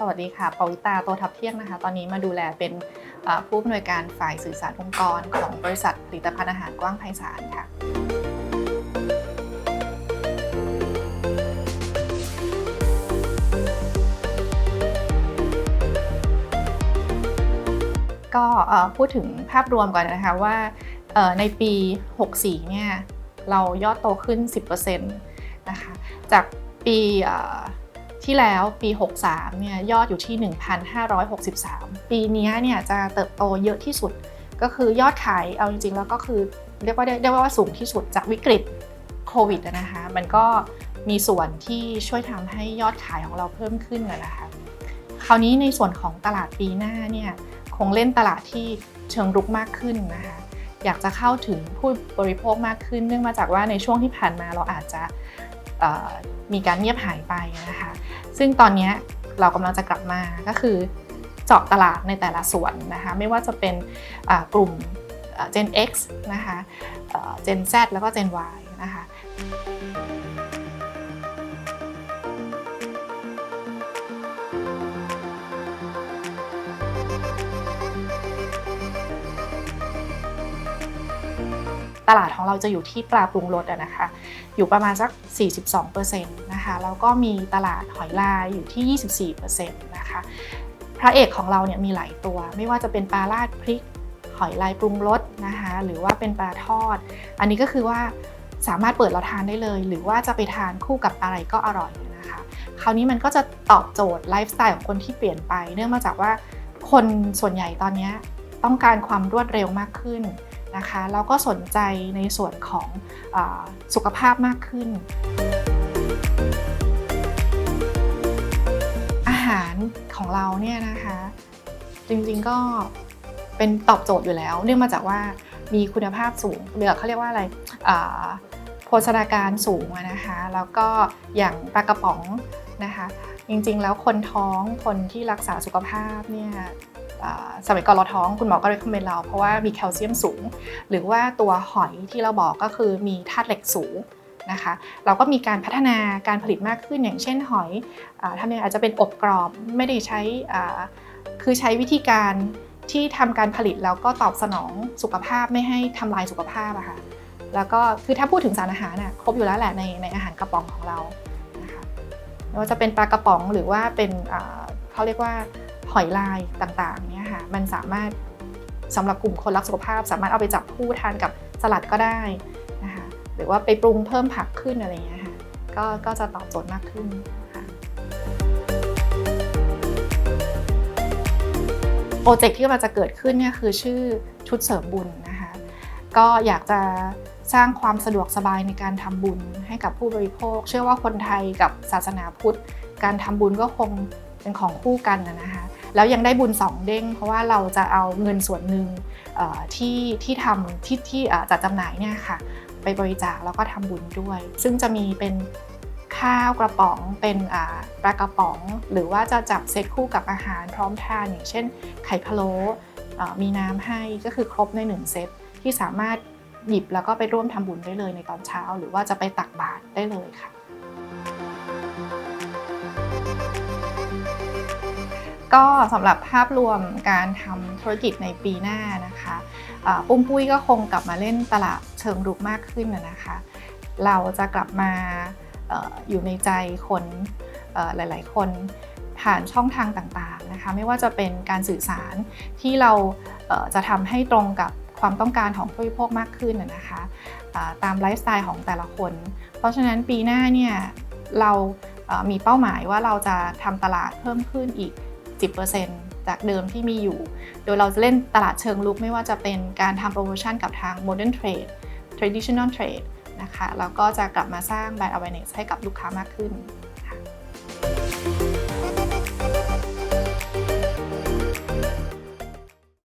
สวัสดีค่ะปวิตาโตทับเที่ยงนะคะ ตอนนี้มาดูแลเป็นผู้อำนวยการฝ่ายสื่อสารองค์กร ของบริษัทผลิตภัณฑ์อาหารกว้างไพศาลค่ะ ก็พูดถึงภาพรวมก่อนนะคะว่าในปี 64 เนี่ย เรายอดโตขึ้น 10%นะคะ จากปี ที่แล้วปี 63 เนี่ยยอดอยู่ที่ 1,563 ปีนี้เนี่ยจะเติบโตเยอะที่สุด ก็คือยอดขายเอาจริงๆ แล้วก็คือเรียกว่าได้ไดว่าสูงที่สุดจากวิกฤตโควิดนะคะ มันก็มีส่วนที่ช่วยทำให้ยอดขายของเราเพิ่มขึ้นนะคะคราวนี้ในส่วนของตลาดปีหน้าเนี่ยคงเล่นตลาดที่เชิงรุกมากขึ้นนะคะอยากจะเข้าถึงผู้บริโภคมากขึ้น เนื่องมาจากว่าในช่วงที่ผ่านมาเราอาจจะ มีการเงียบหายไปนะคะซึ่งตอนนี้เรากำลังจะกลับมาก็คือเจาะตลาดในแต่ละส่วนนะคะไม่ว่าจะเป็นกลุ่ม Gen X นะคะ Gen Z แล้วก็ Gen Y นะคะ ตลาดของเราจะอยู่ที่ปลาปรุงรสอะนะคะ อยู่ประมาณสัก 42%นะคะ แล้วก็มีตลาดหอยลายอยู่ที่ 24%นะคะ พระเอกของเราเนี่ยมีหลายตัว ไม่ว่าจะเป็นปลาราดพริก หอยลายปรุงรสนะคะ หรือว่าเป็นปลาทอด อันนี้ก็คือว่าสามารถเปิดเราทานได้เลย หรือว่าจะไปทานคู่กับอะไรก็อร่อยนะคะ คราวนี้มันก็จะตอบโจทย์ไลฟ์สไตล์ของคนที่เปลี่ยนไป เนื่องมาจากว่าคนส่วนใหญ่ตอนนี้ต้องการความรวดเร็วมากขึ้น นะคะแล้วก็สนใจในส่วนของอสุขภาพมากขึ้น อาหารของเราเนี่ยนะคะจริงๆก็เป็นตอบโจทย์อยู่แล้ว เนื่องมาจากว่ามีคุณภาพสูงเรียกเขาเรียกว่าอะไรโภชนาการสูงนะคะแล้วก็อย่างปลากระป๋องนะคะจริงๆแล้วคนท้องคนที่รักษาสุขภาพเนี่ย สมัยก่อนเราท้องคุณหมอก็ recommend เราเพราะว่ามีแคลเซียมสูง หรือว่าตัวหอยที่เราบอกก็คือมีธาตุเหล็กสูงนะคะเราก็มีการพัฒนาการผลิตมากขึ้นอย่างเช่นหอยอทำยังไงอาจจะเป็นอบกรอบไม่ได้ใช้คือใช้วิธีการที่ทำการผลิตแล้วก็ตอบสนองสุขภาพไม่ให้ทำลายสุขภาพอะค่ะแล้วก็คือถ้าพูดถึงสารอาหารน่ะครบอยู่แล้วแหละในในอาหารกระป๋องของเรานะคะไม่ว่าจะเป็นปลากระป๋องหรือว่าเป็นเขาเรียกว่า อยลายต่างๆเนี่ยค่ะมันสามารถสำหรับกลุ่มคนรักสุขภาพ สามารถเอาไปจับคู่ทานกับสลัดก็ได้นะคะหรือว่าไปปรุงเพิ่มผักขึ้นอะไรเงี้ยค่ะก็ก็จะตอบโจทย์มากขึ้นค่ะโปรเจกต์ที่กำลังจะเกิดขึ้นเนี่ยคือชื่อชุดเสริมบุญนะคะก็อยากจะสร้างความสะดวกสบายในการทำบุญให้กับผู้บริโภค เชื่อว่าคนไทยกับศาสนาพุทธ การทำบุญก็คง เป็นของคู่กันนะนะคะแล้วยังได้บุญสองเด้ง เพราะว่าเราจะเอาเงินส่วนหนึ่งที่ที่ทำที่ที่เอ่จัดจำหน่ายเนี่ยค่ะไปบริจาคแล้วก็ทำบุญด้วย ซึ่งจะมีเป็นข้าวกระป๋องเป็นปลากระป๋อง หรือว่าจะจับเซตคู่กับอาหารพร้อมทานอย่างเช่น ไข่พะโล้มีน้ำให้ก็คือครบในหนึ่งเซตที่สามารถหยิบแล้วก็ไปร่วมทำบุญได้เลยในตอนเช้า หรือว่าจะไปตักบาตรได้เลยค่ะ ก็สำหรับภาพรวมการทำธุรกิจในปีหน้านะคะอุ้มปุ้ยก็คงกลับมาเล่นตลาดเชิงรุกมากขึ้นนะคะ เราจะกลับมาออยู่ในใจคนหลาย ๆ คนผ่านช่องทางต่างๆนะคะ ไม่ว่าจะเป็นการสื่อสารที่เราจะทำให้ตรงกับความต้องการของผู้บริโภคมากขึ้นนะคะตามไลฟ์สไตล์ของแต่ละคน เพราะฉะนั้นปีหน้าเนี่ยเรามีเป้าหมายว่าเราจะทำตลาดเพิ่มขึ้นอีก 10%จากเดิมที่มีอยู่ โดยเราจะเล่นตลาดเชิงลุกไม่ว่าจะเป็นการทำโปรโมชั่นกับทาง Modern Trade Traditional Trade นะคะ แล้วก็จะกลับมาสร้าง Brand Awareness ให้กับลูกค้ามากขึ้น